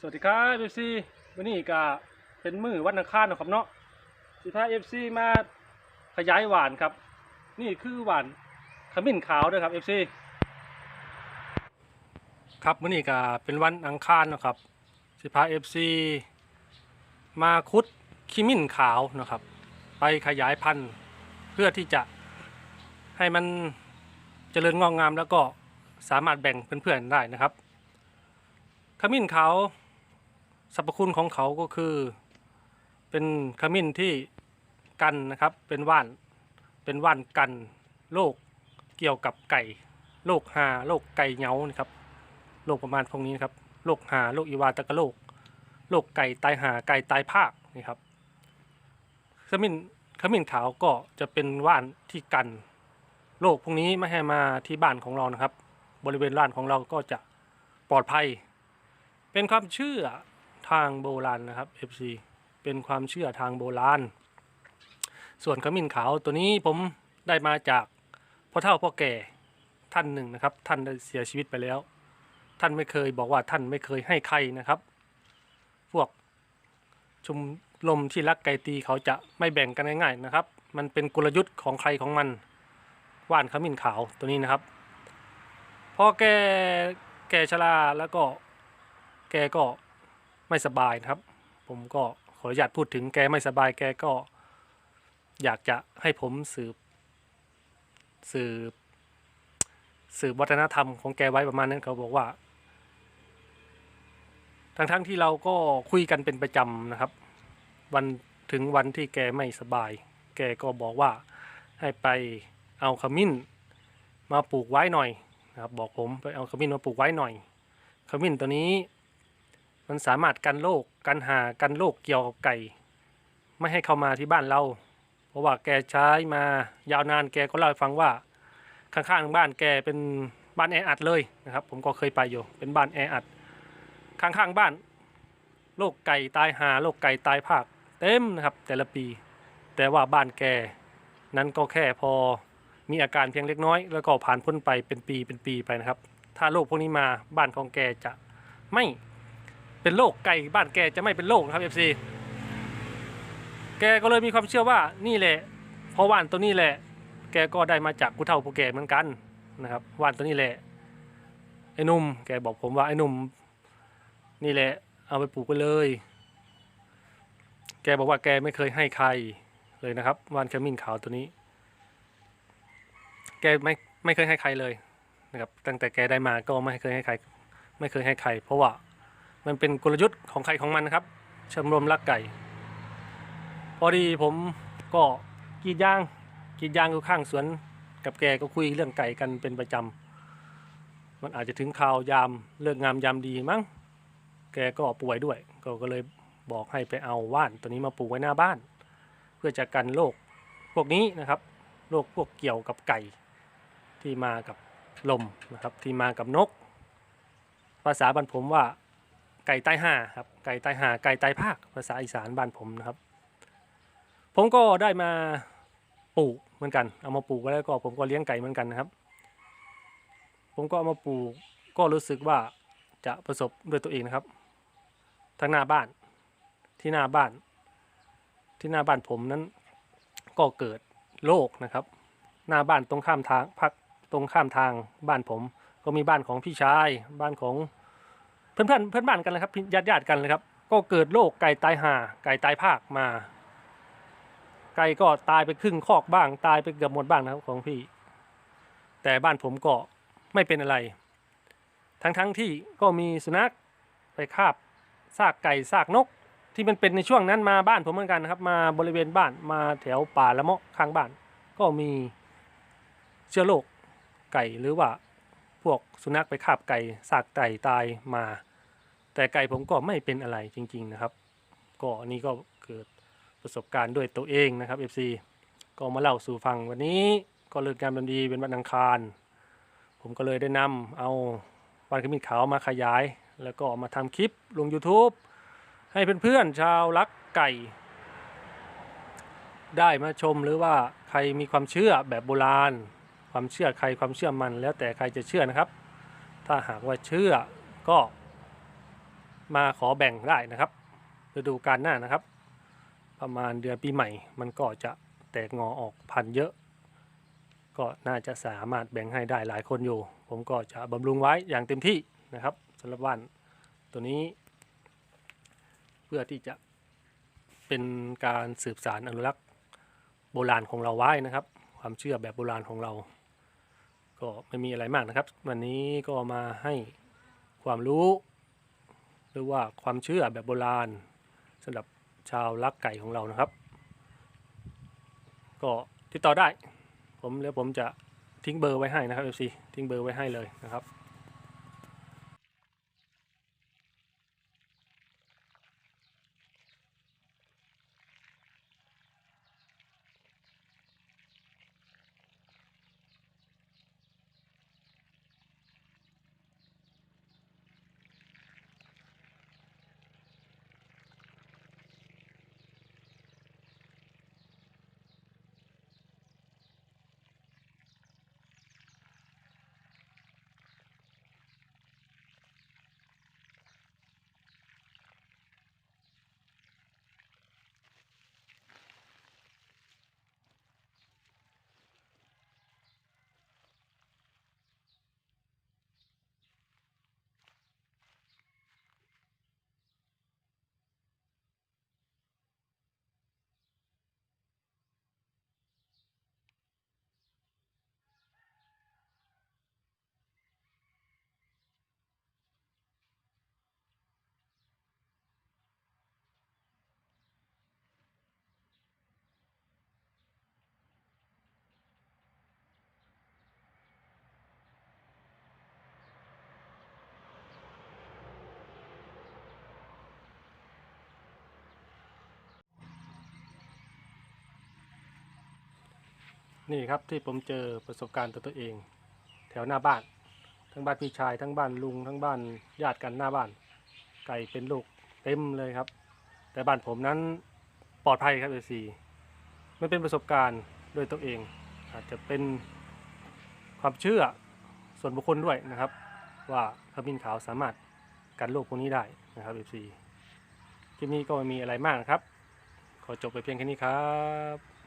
สวัสดีครับเอฟซีวันนี้ก็เป็นมือวันอังคารนะครับเนาะสิพาเอฟซีมาขยายหวานครับ นี่คือหวานขมิ้นขาวด้วยครับเอฟซีครับวันนี้ก็เป็นวันอังคารนะครับสิพาเอฟซีมาคุดขมิ้นขาวนะครับ ไปขยายพันธุ์เพื่อที่จะให้มันเจริญงอกงามแล้วก็สามารถแบ่งเพื่อนๆได้นะครับขมิ้นขาว สรรพคุณของเขาก็คือ เป็นขมิ้นที่กันนะครับ เป็นว่าน เป็นว่านกันโรคเกี่ยวกับไก่โรคหาโรคไก่เหงานะครับโรคประมาณพวกนี้นครับโรคหาโรคอีวาตะกะโรคโรคไก่ตายหาไก่ตายภาคนี่ครับขมิ้นขมิ้นขาวก็จะเป็นว่านที่กันโรคพวกนี้ไม่ให้มาที่บ้านของเรานะครับ บริเวณร้านของเราก็จะปลอดภัย เป็นความเชื่อ ทางโบราณนะครับ FC เป็นความเชื่อทางโบราณ ส่วนขมิ้นขาวตัวนี้ผมได้มาจากพ่อเฒ่าพ่อแก่ท่านหนึ่งนะครับ ท่านได้เสียชีวิตไปแล้ว ท่านไม่เคยบอกว่าท่านไม่เคยให้ใครนะครับ พวกชุมลมที่รักไก่ตีเขาจะไม่แบ่งกันง่ายๆนะครับ มันเป็นกลยุทธ์ของใครของมันว่านขมิ้นขาวตัวนี้นะครับพอแกแกชราแล้วก็แกก็ ไม่สบายนะครับ ผมก็ขออนุญาตพูดถึงแกไม่สบายแกก็ อยากจะให้ผมสืบ สืบ สืบวัฒนธรรมของแกไว้ประมาณนั้นเขาบอกว่า ทั้งๆทที่เราก็คุยกันเป็นประจำนะครับ วันถึงวันที่แกไม่สบาย แกก็บอกว่าให้ไปเอาขมิ้นมาปลูกไว้หน่อยนะครับบอกผมไปเอาขมิ้นมาปลูกไว้หน่อยขมิ้นตัวนี้ มันสามารถกันโรคกันหากันโรคเกี่ยวกับไก่ ไม่ให้เข้ามาที่บ้านเรา เพราะว่าแกใช้มายาวนานแกก็เล่าให้ฟังว่า ข้างๆบ้านแกเป็นบ้านแออัดเลยนะครับ ผมก็เคยไปอยู่ เป็นบ้านแออัด ข้างๆบ้านโรคไก่ตายหาโรคไก่ตายภาคเต็มนะครับ แต่ละปี แต่ว่าบ้านแกนั้นก็แค่พอมีอาการเพียงเล็กน้อย แล้วก็ผ่านพ้นไปเป็นปีเป็นปีไปนะครับ ถ้าโรคพวกนี้มาบ้านของแกจะไม่ เป็นโรคไก่บ้านแกจะไม่เป็นโรคนะครับ FC แกก็เลยมีความเชื่อว่านี่แหละเพราะว่านตัวนี้แหละ แกก็ได้มาจากผู้เฒ่าผู้แก่เหมือนกันนะครับว่านตัวนี้แหละไอ้หนุ่มแกบอกผมว่าไอ้หนุ่มนี่แหละ เอาไปปลูกไปเลย แกบอกว่าแกไม่เคยให้ใครเลยนะครับว่านขมิ้นขาวตัวนี้ แกไม่ไม่เคยให้ใครเลยนะครับตั้งแต่แกได้มาก็ไม่เคยให้ใคร ไม่เคยให้ใคร เพราะว่า มันเป็นกลยุทธ์ของใครของมันนะครับชมรมรักไก่ พอดีผมก็กรีดยางกรีดยางอยู่ข้างสวนกับแกก็คุยเรื่องไก่กันเป็นประจำมันอาจจะถึงข่าวยามเลิกงามยามดีมั้งแกก็ป่วยด้วย ก็ก็เลยบอกให้ไปเอาว่านตัวนี้มาปลูกไว้หน้าบ้าน เพื่อจะกันโรคพวกนี้นะครับโรคพวกเกี่ยวกับไก่ที่มากับลมนะครับที่มากับนก ภาษาบ้านผมว่า ไก่ใต้ห่าครับไก่ใต้ห่าไก่ใต้ภาคภาษาอีสานบ้านผมนะครับ ผมก็ได้มาปลูกเหมือนกัน เอามาปลูกไว้แล้วก็ผมก็เลี้ยงไก่เหมือนกันนะครับ ผมก็เอามาปลูกก็รู้สึกว่าจะประสบด้วยตัวเองนะครับทางหน้าบ้านที่หน้าบ้าน ที่หน้าบ้านผมนั้นก็เกิดโรคนะครับ หน้าบ้านตรงข้ามทางพักตรงข้ามทางบ้านผม ก็มีบ้านของพี่ชายบ้านของ พื่อนเพื่อนเพื่อนบ้านกันเลยครับญาติญาติๆกันเลยครับ ก็เกิดโรคไก่ตายห่าไก่ตายภาคมา ไก่ก็ตายไปครึ่งคอกบ้าง ตายไปเกือบหมดบ้างนะครับของพี่ แต่บ้านผมก็ไม่เป็นอะไร ทั้งทั้งๆที่ก็มีสุนัขไปคาบซากไก่ซากนก ที่มันเป็นในช่วงนั้นมาบ้านผมเหมือนกันนะครับ มาบริเวณบ้านมาแถวป่าละเมาะข้างบ้าน ก็มีเชื้อโรคไก่หรือว่าพวกสุนัขไปคาบไก่ซากไก่ตายมา แต่ไก่ผมก็ไม่เป็นอะไรจริง ๆนะครับ ก็อันนี้ก็เกิดประสบการณ์ด้วยตัวเองนะครับ FC ก็มาเล่าสู่ฟังวันนี้ก็เลิกงามยามดีเป็นวันอังคาร ผมก็เลยได้นำเอาวันขมิ้นขาวมาขยาย แล้วก็มาทำคลิปลง YouTube ให้เพื่อนๆชาวรักไก่ ได้มาชมหรือว่าใครมีความเชื่อแบบโบราณ ความเชื่อใครความเชื่อมันแล้วแต่ใครจะเชื่อนะครับ ถ้าหากว่าเชื่อก็ มาขอแบ่งได้นะครับฤดูกาลหน้านะครับ ประมาณเดือนปีใหม่ มันก็จะแตกงอออกพันเยอะ ก็น่าจะสามารถแบ่งให้ได้หลายคนอยู่ ผมก็จะบำรุงไว้อย่างเต็มที่นะครับสำหรับว่านตัวนี้ เพื่อที่จะเป็นการสืบสารอนุรักษ์โบราณของเราไว้นะครับ ความเชื่อแบบโบราณของเรา ก็ไม่มีอะไรมากนะครับ วันนี้ก็มาให้ความรู้ รือว่าความเชื่อแบบโบราณสำหรับชาวลักไก่ของเรานะครับ ก็ติดต่อได้ ผมแล้วผมจะทิ้งเบอร์ไว้ให้นะครับ FC ทิ้งเบอร์ไว้ให้เลยนะครับ นี่ครับที่ผมเจอประสบการณ์ตัวตัวเอง แถวหน้าบ้าน ทั้งบ้านพี่ชายทั้งบ้านลุงทั้งบ้านญาติกันหน้าบ้าน ไก่เป็นลูกเต็มเลยครับ แต่บ้านผมนั้นปลอดภัยครับเอซีไม่เป็นประสบการณ์ด้วยตัวเอง อาจจะเป็นความเชื่อส่วนบุคคลด้วยนะครับ ว่าขมิ้นขาวสามารถกันโรคพวกนี้ได้นะครับเอซีคลิปนี้ก็ไม่มีอะไรมากนะครับ ขอจบไปเพียงแค่นี้ครับ